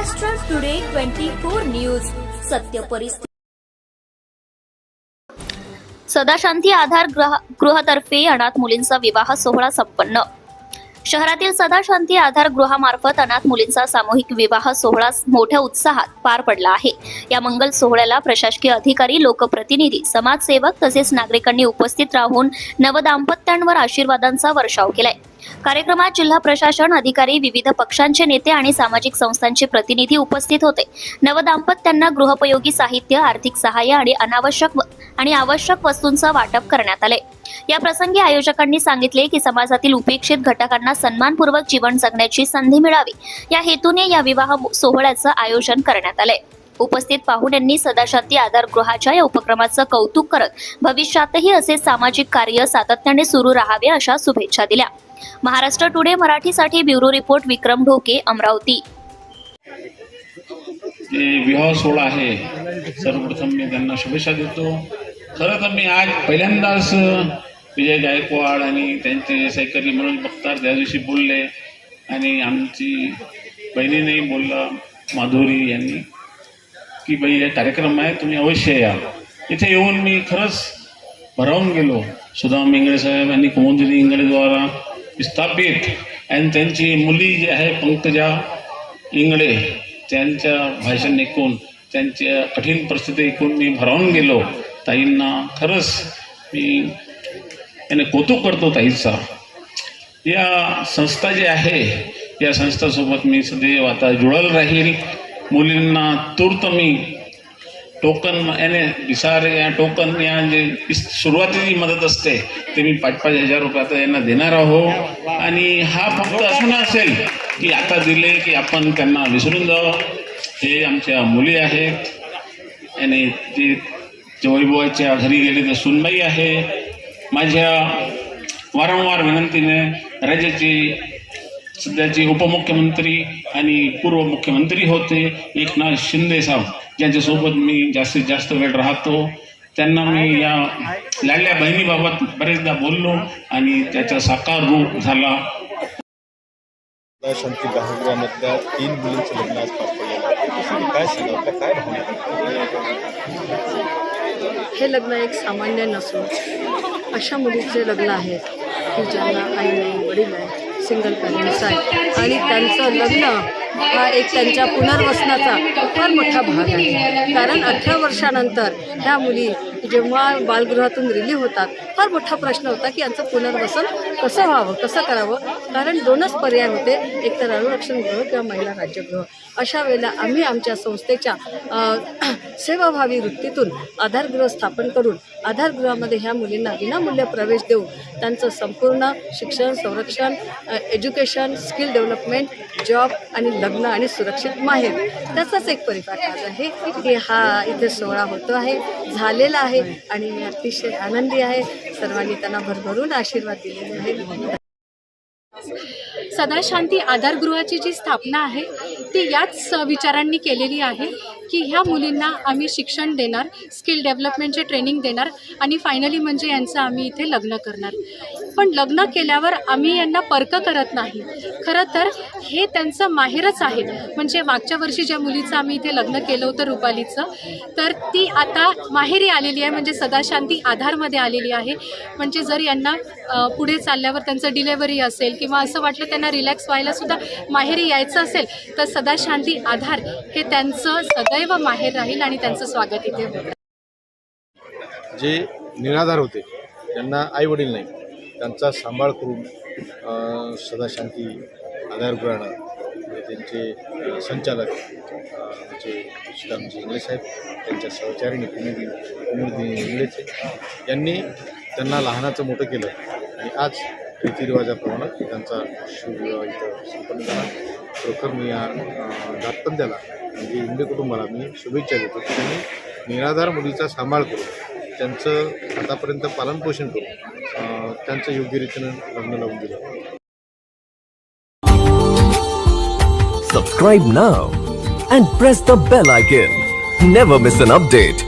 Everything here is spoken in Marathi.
Maharashtra today twenty four news सत्य परिस्थिती. सदाशांती आधार गृहातर्फे अनाथ मुलींचा विवाह सोहळा संपन्न. शहरातील सदाशांती आधार गृहामार्फत अनाथ मुलींचा सामूहिक विवाह सोहळा मोठ्या उत्साहात पार पडला आहे. या मंगल सोहळ्याला प्रशासकीय अधिकारी लोकप्रतिनिधी समाजसेवक तसेच नागरिकांनी उपस्थित राहून नवदाम्पत्यांवर आशीर्वादांचा वर्षाव केलाय. कार्यक्रमात जिल्हा प्रशासन अधिकारी विविध पक्षांचे नेते आणि सामाजिक संस्थांचे प्रतिनिधी उपस्थित होते. नवदाम्पत्यांना गृहोपयोगी साहित्य आर्थिक सहाय्य आणि अनावश्यक आणि आवश्यक वस्तूंचं वाटप करण्यात आले. या प्रसंगी आयोजकांनी सांगितले की समाजातील उपेक्षित घटकांना सन्मानपूर्वक जीवन जगण्याची संधी मिळावी. या हेतूने या विवाह सोहळ्याचं आयोजन करण्यात आले उपस्थित पाहुण्यांनी सदाशांती आधार गृहाच्या या उपक्रमाचं कौतुक करत भविष्यातही असे सामाजिक कार्य सातत्याने सुरू राहावे अशा शुभेच्छा दिल्या. महाराष्ट्र टुडे मराठीसाठी ब्युरो रिपोर्ट विक्रम ढोके अमरावती. विवाह सोहळा आहे सर्वप्रथम मी त्यांना शुभेच्छा देतो. खरं तर मी आज पहिल्यांदाच विजय गायकवाड आणि त्यांचे सहकारी मनोज बख्तार त्या दिवशी बोलले आणि आमची बहिणीनेही बोललं माधुरी यांनी. की बाई हे कार्यक्रम आहे तुम्ही अवश्य या. इथे येऊन मी खरंच भरावून गेलो. सुदाम इंगळे साहेब यांनी कुमुदिनी इंगळेद्वारा स्थापित आणि त्यांची मुली जी आहे पंकजा इंगळे त्यांच्या भाषण ऐकून त्यांच्या कठीण परिस्थिती ऐकून मी भरावून गेलो. ताईंना खरंच मी याने कौतुक करतो ताईचा. या संस्था जी आहे या संस्थासोबत मी सदैव आता जुळल राहील. मुलींना तूर्त मी टोकन याने विसार या टोकन या जे सुरुवातीची मदत असते ते मी पाच पाच हजार रुपये आता यांना देणार आहो. आणि हा फक्त असं असेल की आता दिले की आपण त्यांना विसरून जावं. हे आमच्या मुली आहेत. याने जे जे वैभवाच्या घरी गेले तर सुनबाई आहे. माझ्या वारंवार विनंतीने राज्याची सध्याचे उपमुख्यमंत्री आणि पूर्व मुख्यमंत्री होते. एकनाथ शिंदे साहेब ज्यांच्यासोबत मी जास्तीत जास्त वेळ राहतो. त्यांना मी या लाडल्या बहिणीबाबत बरेचदा बोललो आणि त्याचा साकार रूप झाला. शांती तीन मुलींचं लग्न आज पार पडलेलं काय सांगा काय हे लग्न एक सामान्य नसून अशा मुलीचे लग्न आहेत की ज्यांना आई नाही वडील आहे सिंगल पॅरेंट्स आहेत आणि त्यांचं लग्न हा एक त्यांच्या पुनर्वसनाचा फार मोठा भाग आहे. कारण अठरा वर्षानंतर ह्या मुली जेव्हा बालगृहातून रिलीव्ह होतात फार मोठा प्रश्न होता की यांचं पुनर्वसन कसं व्हावं कसं करावं? कारण दोनच पर्याय होते एक तर अनुरक्षण गृह किंवा महिला राज्यगृह. अशा वेळेला आम्ही आमच्या संस्थेच्या सेवाभावी वृत्तीतून आधारगृह स्थापन करून आधारगृहामध्ये ह्या मुलींना विनामूल्य प्रवेश देऊन त्यांचं संपूर्ण शिक्षण संरक्षण एज्युकेशन स्किल डेव्हलपमेंट जॉब आणि लग्न आणि सुरक्षित माहेर त्याचाच एक परिपाठ आज आहे. की हा इथे सोहळा होतो आहे. झालेला आहे आणि मी अतिशय आनंदी आहे. सर्वांनी त्यांना भरभरून आशीर्वाद दिलेले आहे सदाशांती आधारगृहाची जी स्थापना आहे ती याच विचारांनी केलेली आहे की ह्या मुलींना आम्ही शिक्षण देणार स्किल डेव्हलपमेंटचे ट्रेनिंग देणार आणि फायनली म्हणजे यांचं आम्ही इथे लग्न करणार. पण लग्न केल्यावर आम्ही यांना पर्क करत नाही. खरं तर हे त्यांचं माहेरच आहे. म्हणजे मागच्या वर्षी ज्या मुलीचं आम्ही इथे लग्न केलं होतं रुपालीचं तर ती आता माहेरी आलेली आहे. म्हणजे सदाशांती आधारमध्ये आलेली आहे. म्हणजे जर यांना पुढे चालल्यावर त्यांचं डिलेवरी असेल किंवा असं वाटलं त्यांना रिलॅक्स व्हायला सुद्धा माहेरी यायचं असेल तर सदाशांती आधार हे त्यांचं सदैव माहेर राहील आणि त्यांचं स्वागत इथे होईल. जे निराधार होते त्यांना आई वडील नाही त्यांचा सांभाळ करून सदाशांती आधारगुराणं त्यांचे संचालक अं, म्हणजे श्रीरामजी इंगळे साहेब त्यांच्या सहचारिणी कुमुदी कुमुदिनी इंगळेचे यांनी त्यांना लहानाचं मोठं केलं. आणि आज रीतिरिवाजाप्रमाणे त्यांचा शुभ इथं संपन्न झाला. खरोखर मी या दातपंद्याला म्हणजे इंगळे कुटुंबाला मी शुभेच्छा देतो त्यांनी निराधार मुलीचा सांभाळ करून त्यांचं आतापर्यंत पालनपोषण करून त्यांचं योग्य लग्न लावून दिलं. सबस्क्राईब ना and press the bell icon never miss an update